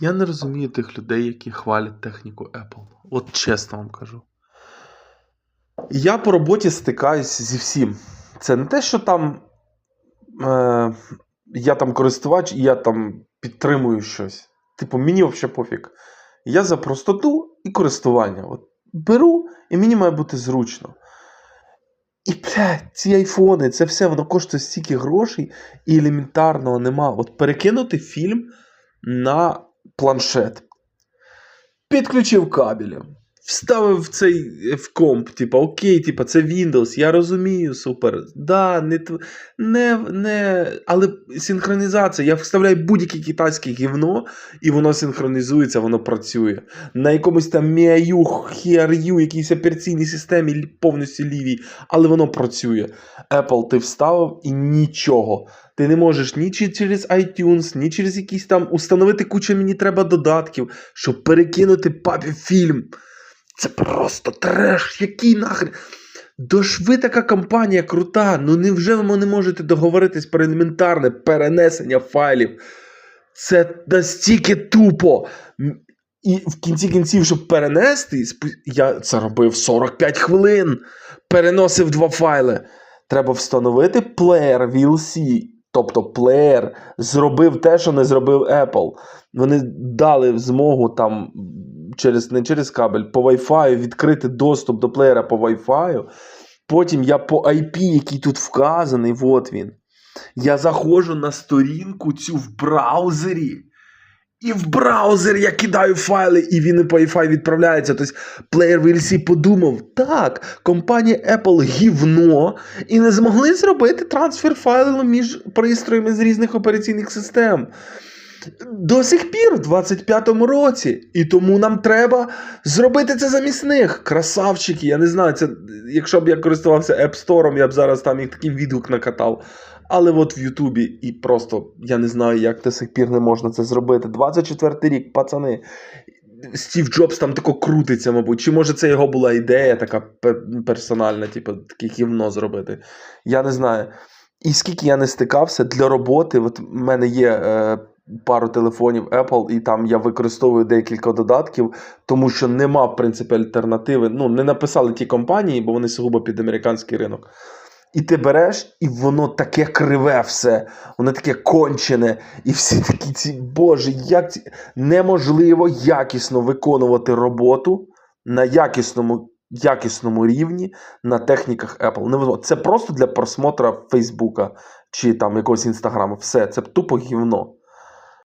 Я не розумію тих людей, які хвалять техніку Apple. От чесно вам кажу. Я по роботі стикаюсь зі всім. Це не те, що там е, я там користувач і я там підтримую щось. Типу, мені взагалі пофіг. Я за простоту і користування. От беру, і мені має бути зручно. І, блядь, ці айфони, це все воно коштує стільки грошей, і елементарного нема. От перекинути фільм на планшет. Підключив кабелем. Вставив в цей е, в комп, типа, окей, типа, це Windows, я розумію, супер. Да, не, не, не, але синхронізація. Я вставляю будь-яке китайське гівно, і воно синхронізується, воно працює. На якомусь там Miayu, HRU, якійсь операційній системі повністю лівій, але воно працює. Apple ти вставив і нічого. Ти не можеш ні через iTunes, ні через якісь там установити кучу мені треба додатків, щоб перекинути папі фільм. Це просто треш, який нахрен. До ви така компанія крута. Ну невже ви не можете договоритись про елементарне перенесення файлів? Це настільки тупо. І в кінці кінців, щоб перенести, я це робив 45 хвилин. Переносив два файли. Треба встановити плеєр VLC. Тобто плеєр зробив те, що не зробив Apple. Вони дали змогу там через, не через кабель, по Wi-Fi відкрити доступ до плеєра по Wi-Fi. Потім я по IP, який тут вказаний, от він. Я заходжу на сторінку цю в браузері. І в браузер я кидаю файли, і він по Wi-Fi відправляється. Тобто плеєр VLC подумав, так, компанія Apple гівно, і не змогли зробити трансфер файлу між пристроями з різних операційних систем. До сих пір, в 25-му році. І тому нам треба зробити це замість них. Красавчики, я не знаю, це, якщо б я користувався App Store, я б зараз там їх такий відгук накатав. Але от в Ютубі і просто я не знаю, як до сих пір не можна це зробити. 24-й рік, пацани. Стів Джобс там тако крутиться, мабуть. Чи може це його була ідея така персональна, типу, таке гівно зробити. Я не знаю. І скільки я не стикався для роботи, от в мене є е, пару телефонів Apple, і там я використовую декілька додатків, тому що нема, в принципі, альтернативи. Ну, не написали ті компанії, бо вони сугубо під американський ринок. І ти береш, і воно таке криве все, воно таке кончене, і всі такі ці, боже, як ці... неможливо якісно виконувати роботу на якісному, якісному рівні на техніках Apple. Невозможно. Це просто для просмотра Фейсбука чи там якогось інстаграму. Все, це тупо гівно.